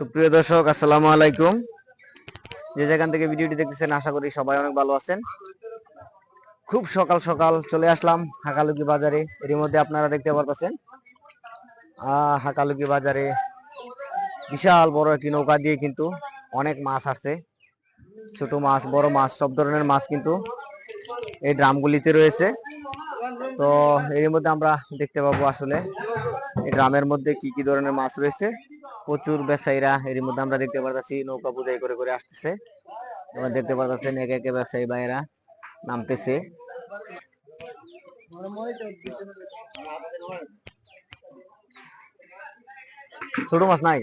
সুপ্রিয় দর্শক, আসসালামু আলাইকুম। যে যেখান থেকে ভিডিওটি দেখতেছেন, আশা করি সবাই অনেক ভালো আছেন। খুব সকাল সকাল চলে আসলাম হাকালুকি বাজারে। এর মধ্যে আপনারা দেখতে পারতেছেন হাকালুকি বাজারে বিশাল বড় একটি নৌকা দিয়ে কিন্তু অনেক মাছ আসছে। ছোট মাছ, বড় মাছ, সব ধরনের মাছ কিন্তু এই ড্রামগুলিতে রয়েছে। তো এর মধ্যে আমরা দেখতে পাবো আসলে এই ড্রামের মধ্যে কি কি ধরনের মাছ রয়েছে। প্রচুর ব্যবসায়ীরা এর মধ্যে আমরা দেখতে পারতেছি, নৌকা বুঝাই করে করে আসতেছে। এবং দেখতে পারতেছেন একে একে ব্যবসায়ী ভাইয়েরা নামতেছে। ছোট মাছ নাই।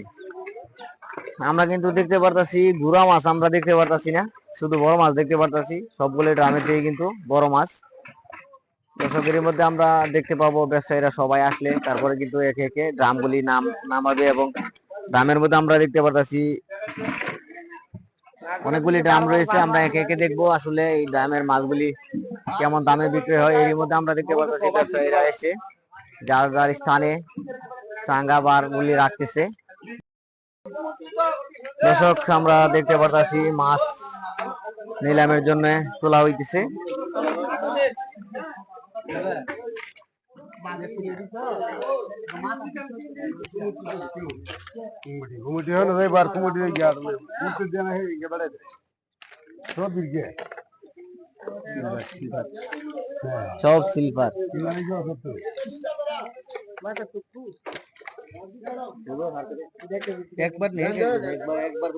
আমরা কিন্তু দেখতে পারতাছি, গুড়া মাছ আমরা দেখতে পারতাছি না। শুধু বড় মাছ দেখতে পারতাছি, সবগুলো ড্রামের দিয়ে কিন্তু বড় মাছ। দর্শকের মধ্যে আমরা দেখতে পাবো, ব্যবসায়ীরা সবাই আসলে, তারপরে কিন্তু একে একে ড্রামগুলি নাম নামাবে এবং ড্রামের মধ্যে আমরা দেখতে পারতাছি। অনেকগুলি ড্রাম রয়েছে, আমরা একে একে দেখব। আসলে এই ড্রামের মাছগুলি কেমন দামে বিক্রি হয় এর মধ্যে আমরা দেখতে পারতাছি ব্যবসায়ীরা এসে, যার যার স্থানে চাঙ্গা বার গুলি রাখতেছে। দর্শক, আমরা দেখতে পারতাছি মাছ নিলামের জন্য তোলা হইতেছে। কুমুটি হলো এবার কুমুটি হয়ে গিয়া উঠতে দেন হয়ে গিয়ে বেড়ে সব দিকে সব সিলভার একবার নেই একবার একবার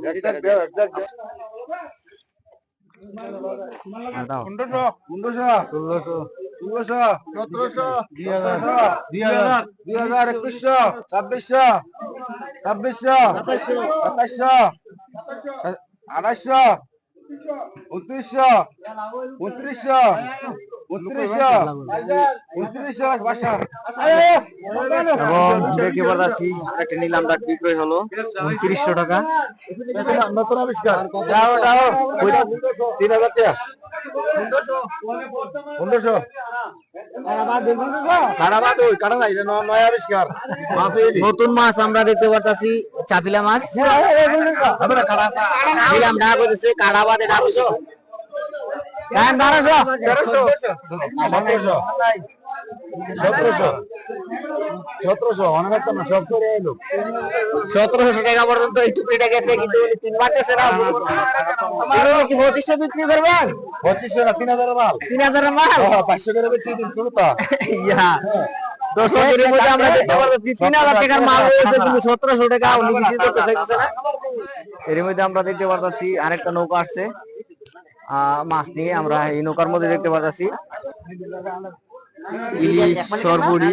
আর দাও পনেরোশো পনেরোশো ষোলোশো ষোলোশো সতেরোশো দুই হাজার দুই হাজার দুই হাজার একুশশো ছাব্বিশশো ছাব্বিশশো সাতাশশো আড়াইশো উনত্রিশশো উনত্রিশশো এবং দেখতে পারতাছি একটা নিলাম ডাক বিক্রয় হলো উনত্রিশশো টাকা। নতুন আবিষ্কার। তিন হাজার টাকা। পনেরোশো। কারাবাদ ওই কারা নাই নয় আবিষ্কার। মাছ গেছে। নতুন মাছ আমরা দেখতে পারতাছি চাপিলা মাছ। আমরা কারা নিলাম ডাক হইতেছে কাড়াবাদে ডাক হইতেছে দাম বারোশো। তেরোশো। সতেরোশো সতেরোশো। সতেরোশো অনেক একটা না সব করে এলো। সতেরোশো টাকা পর্যন্ত এই টুকরিটা গেছে কিন্তু উনি তিন পারতেছে না। কি পঁচিশশো বিক্রি করবেন? পঁচিশশো না তিন হাজার মাল? তিন হাজারের মাল? হ্যাঁ, পাঁচশো করে বেচি দিন শুরু তো। ইয়া আমরা দেখতে পারতেছি। তিন হাজার টাকার মাল রয়েছে কিন্তু সতেরোশো টাকা উনি বিক্রি করতে চাইতেছে না। এর মধ্যে আমরা দেখতে পারতেছি আরেকটা নৌকা আসছে। আহ, মাছ নিয়ে আমরা এই নৌকার মধ্যে দেখতে পারতেছি। ইলিশ সরপুরি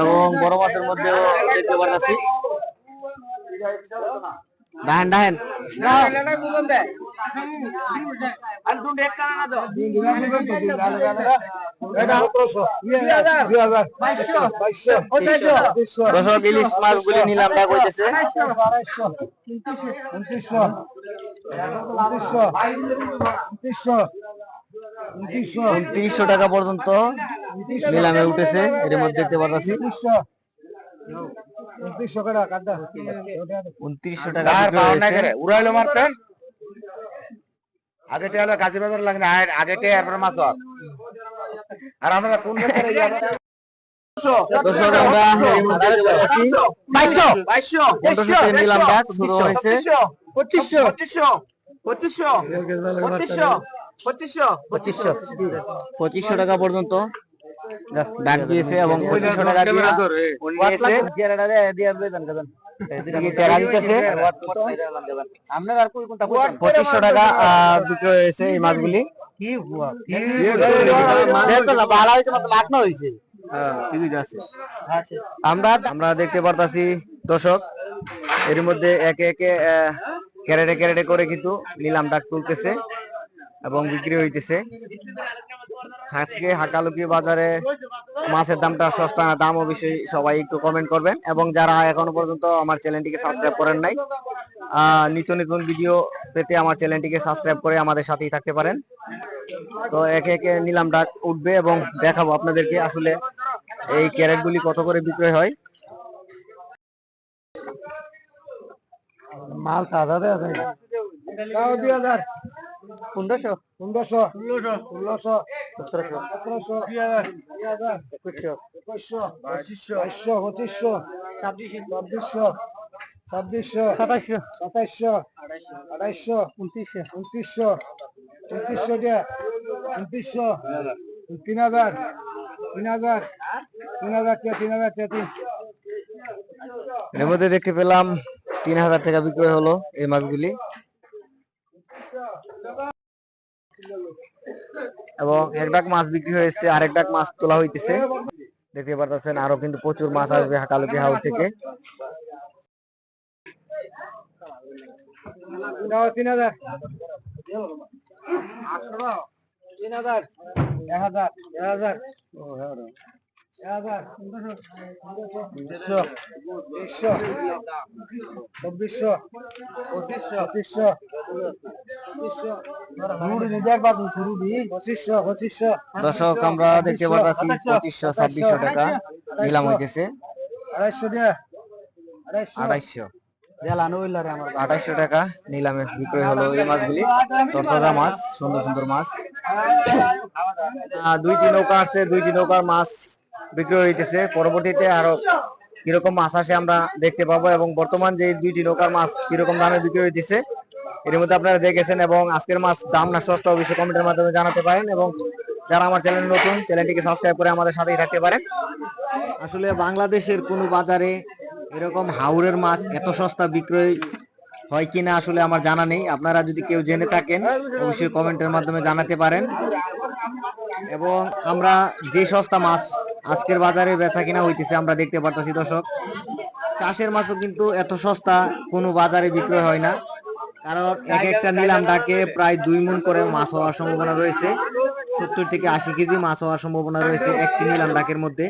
এবং বড় মাছের মধ্যেও দেখতে পারতেছি। ডাহেন ডাহেন দর্শক, ইলিশ মাছগুলি নিলাম ডাক হইতেছে। উনত্রিশশো টাকা পর্যন্ত নিলামে উঠেছে এর মধ্যে দেখতে পারতেছি। উনত্রিশশো উনত্রিশশো করে টাকা উড়াইলো মারতেন। আগে টেয়ালে গাজী বাজার লাগে না আর- আগে এরপরে মাছ আর আমরা কোন? দর্শক আমরা এর মধ্যে দেখতে পারতেছি পনেরোশো থেকে নিলাম ডাক শুরু হয়েছে। পঁচিশশো টাকা পর্যন্ত ডাক দিয়েছে এবং পঁচিশশো টাকা দিয়ে উনি নিয়েছে টাকা দিতেছে। পঁচিশশো টাকা আহ, বিক্রি হয়েছে এই মাছগুলি। হ্যাঁ, ঠিকই আছে। আমরা আমরা দেখতে পারতাছি দর্শক, এর মধ্যে একে একে ক্যারেটে ক্যারেটে করে কিন্তু নিলাম ডাক তুলতেছে এবং বিক্রি হইতেছে। আজকে হাকালুকি বাজারে মাছের দামটা সস্তা না দাম অবশ্যই সবাই একটু কমেন্ট করবেন। এবং যারা এখনও পর্যন্ত আমার চ্যানেলটিকে সাবস্ক্রাইব করেন নাই নিত্য নতুন ভিডিও পেতে আমার চ্যানেলটিকে সাবস্ক্রাইব করে আমাদের সাথেই থাকতে পারেন। তো একে একে নিলাম ডাক উঠবে এবং দেখাবো আপনাদেরকে আসলে এই ক্যারেট গুলি কত করে বিক্রয় হয়? মাল তাজা দেওয়া যায়। তাও দুই হাজার। পনেরোশো? পনেরোশো। ষোলোশো ষোলোশো সতেরোশো। সতেরোশো দুই হাজার। দুই হাজার। একুশশো। একুশশো। বাইশশো। বাইশশো পঁচিশশো। ছাব্বিশশো। ছাব্বিশশো। সাতাশশো। সাতাইশশো আড়াইশো। উনত্রিশশো। উনত্রিশশো। উনত্রিশশো দিয়ে। উনত্রিশশো তিন হাজার। তিন হাজার। এর মধ্যে দেখতে পেলাম তিন হাজার টাকা বিক্রয় হলো এই মাছগুলি। এবং এক ডাক মাছ বিক্রি হয়েছে আরেক ডাক মাছ তোলা হইতেছে। দেখতে পারতেছেন, আরও কিন্তু প্রচুর মাছ আসবে হাকালুকি হাউস থেকে। তিন হাজার। তিন হাজার। এক হাজার। এক হাজার। চব্বিশশো। পঁচিশশো। দর্শক আমরা দেখতে পারতেছি পঁচিশশো ছাব্বিশশো টাকা। নিলাম হইতেছে। আড়াইশো আড়াইশো। আঠাইশশো আঠাইশশো টাকা নিলামে বিক্রয় হলো এই মাছগুলি। তরতাজা মাছ সুন্দর সুন্দর মাছ। দুইটি নৌকা আসছে দুইটি নৌকার মাছ বিক্রি হইতেছে। পরবর্তীতে আরও কীরকম মাছ আসে আমরা দেখতে পাবো এবং বর্তমান যে দুইটি নৌকার মাছ কীরকম দামে বিক্রি হইতেছে, এর মধ্যে আপনারা দেখেছেন এবং আজকের মাছ দাম না সস্তা অবশ্যই কমেন্টের মাধ্যমে জানাতে পারেন এবং যারা আমার চ্যানেল নতুন, চ্যানেলটিকে সাবস্ক্রাইব করে আমাদের সাথেই থাকতে পারেন। আসলে বাংলাদেশের কোনো বাজারে এরকম হাওরের মাছ এত সস্তা বিক্রয় হয় কিনা আসলে আমার জানা নেই। আপনারা যদি কেউ জেনে থাকেন, অবশ্যই কমেন্টের মাধ্যমে জানাতে পারেন। এবং আমরা যে সস্তা মাছ আজকের বাজারে বেচা কিনা হইতেছে, আমরা দেখতে পারতেছি দর্শক। চাষের মাছও কিন্তু এত সস্তা, কোনো বাজারে বিক্রয় হয় না। কারণ এক একটা নিলাম ডাকে প্রায় দুই মন করে মাছ হওয়ার সম্ভাবনা রয়েছে। সত্তর থেকে আশি কেজি মাছ হওয়ার সম্ভাবনা রয়েছে একটি নিলাম ডাকের মধ্যে।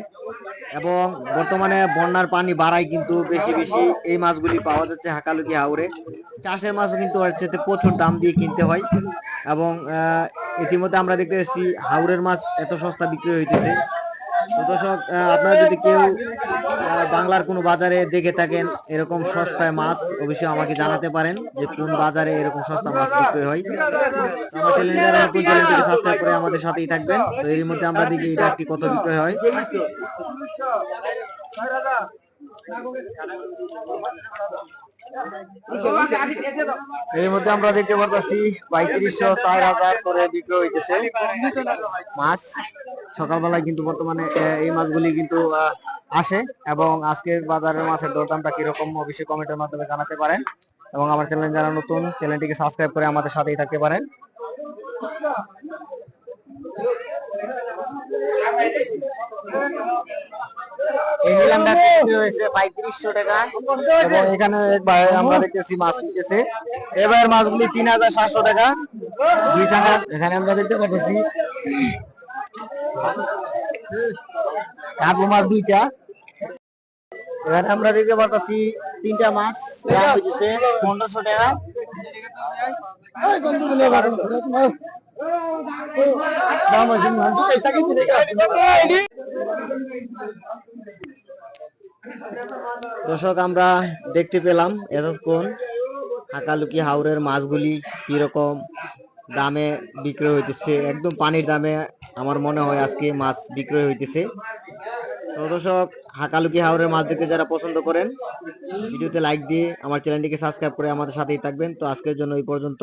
এবং বর্তমানে বন্যার পানি বাড়ায় কিন্তু বেশি বেশি এই মাছগুলি পাওয়া যাচ্ছে হাকালুকি হাওরে। চাষের মাছও কিন্তু চাইতে প্রচুর দাম দিয়ে কিনতে হয়। এবং ইতিমধ্যে আমরা দেখতে পাচ্ছি হাওরের মাছ এত সস্তা বিক্রি হইতেছে। দর্শক আপনারা যদি কেউ বাংলার কোনো বাজারে দেখে থাকেন, এরকম সস্তায় মাছ, অবশ্যই আমাকে জানাতে পারেন যে কোন বাজারে এরকম সস্তা মাছ বিক্রি হয়। সাবস্ক্রাইব করে আমাদের সাথেই থাকবেন। তো এর মধ্যে আমরা দেখি এটা একটি কত বিক্রয় হয়। এর মধ্যে আমরা দেখতে পারতেছি পঁয়ত্রিশশো চার হাজার করে বিক্রি হইতেছে। মাছ সকালবেলায় কিন্তু বর্তমানে এই মাছগুলি কিন্তু আসে এবং আজকের বাজারের মাছের দরদামটা কীরকম অবশ্যই কমেন্টের মাধ্যমে জানাতে পারেন এবং আমার চ্যানেল যারা নতুন, চ্যানেলটিকে সাবস্ক্রাইব করে আমাদের সাথেই থাকতে পারেন। এখানে আমরা দেখতেছি মাছ এবার মাছগুলি তিন হাজার সাতশো টাকা। এখানে আমরা দেখতে পাচ্ছি কাবু মাছ দুইটা। এখানে আমরা দেখতে পাচ্ছি তিনটা মাছ। দাম পনেরোশো টাকা। দর্শক, আমরা দেখতে পেলাম এতক্ষণ হাকালুকি হাওরের মাছগুলি কীরকম দামে বিক্রয় হইতেছে। একদম পানির দামে আমার মনে হয় আজকে মাছ বিক্রয় হইতেছে। তো দর্শক, হাকালুকি হাওরের মাছ দেখতে যারা পছন্দ করেন, ভিডিওতে লাইক দিয়ে আমার চ্যানেলটিকে সাবস্ক্রাইব করে আমাদের সাথেই থাকবেন। তো আজকের জন্য এই পর্যন্ত।